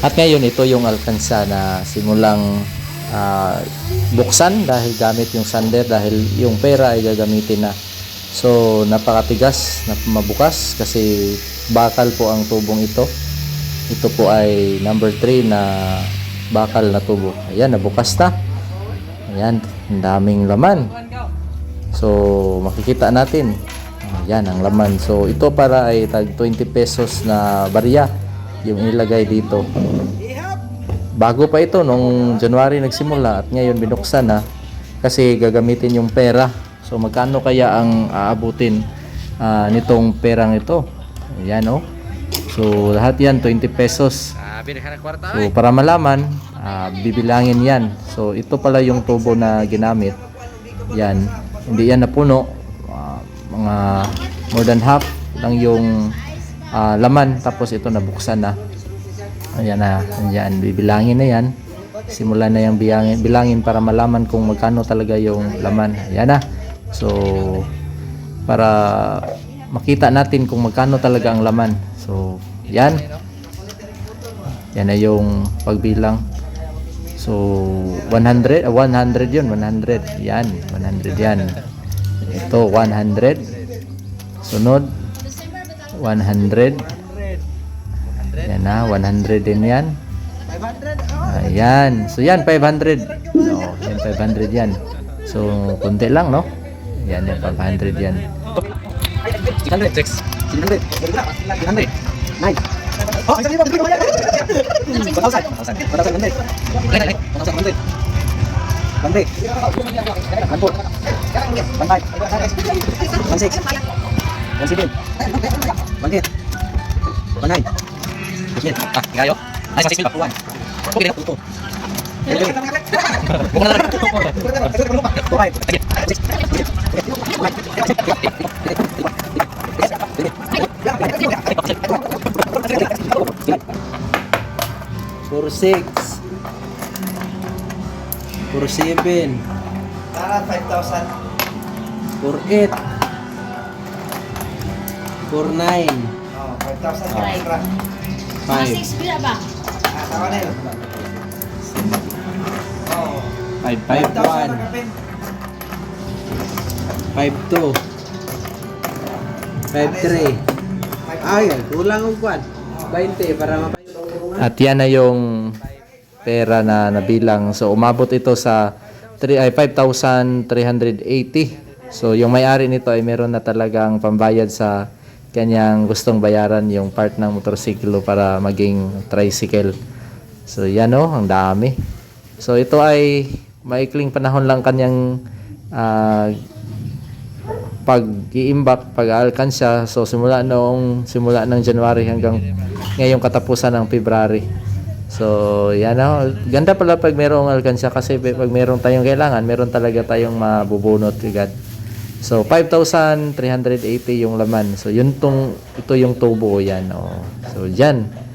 At ngayon, ito yung alkansa na simulang ah, buksan dahil gamit yung sander dahil yung pera ay gagamitin na. So, napakatigas na mabukas kasi bakal po ang tubong ito. Ito po ay number 3 na bakal na tubo. Ayan, nabukas na. Ayan, ang daming laman. So, makikita natin. Ayan, ang laman. So, ito para ay tag 20 pesos na barya yung inilagay dito. Bago pa ito, nung January nagsimula at ngayon binuksan na kasi gagamitin yung pera. So, magkano kaya ang aabutin ah, nitong perang ito? Ayan, oh. So, lahat yan, 20 pesos. So, para malaman, ah, bibilangin yan. So, ito pala yung tubo na ginamit. Yan. Hindi yan napuno. Ah, mga more than half lang yung ah, laman. Tapos ito nabuksan na. Ayan na. Ayan. Bibilangin na yan. Simulan na yung bilangin, bilangin para malaman kung magkano talaga yung laman. Ayan na. So, para makita natin kung magkano talaga ang laman. So, yan. Yan na yung pagbilang. So, 100, ah, 100 yun, 100. Yan, 100 yan. Ito, 100. Sunod, 100. Yan na, 100 din yan. Ayan. So, yan, 500. No, yan, 500 yan. So, kunti lang, no? Yan, yan, 500 yan. 600. 6. 600. 600. 9. Oh, isang libo. Bibigyan mo yan. 1,000. 1,000. 1,000. 100. 1,000. 100. 100. 1,400. 1,500. 1,600. 1,700. 1,800. 1,900. 2,000. Ah, ngayo. Ay, sa 6,000 pa. 1. Okay na. 2. Bukan na lang. 46 47 Tara, 5,000. 48 49 Oh, 5,000 Ah. extra. 5 Six pila ba? Ah, tama na yun. Oh. 551 52 53 Ay, kulang ang kwan 20 para mapay At yan na yung pera na nabilang. So umabot ito sa 3 ay 5,380. So yung may-ari nito ay meron na talagang pambayad sa kanyang gustong bayaran yung part ng motorsiklo para maging tricycle. So yan oh, ang dami. So ito ay maikling panahon lang kanyang ah, pag-iimbak, pag-aalkansya. So simula noong simula ng January hanggang ngayong katapusan ng February. So, yan na. Ganda pala pag merong alkansya kasi pag merong tayong kailangan, meron talaga tayong mabubunot agad. So, 5,380 yung laman. So, yun tong, ito yung tubo yan. Oh. So, dyan.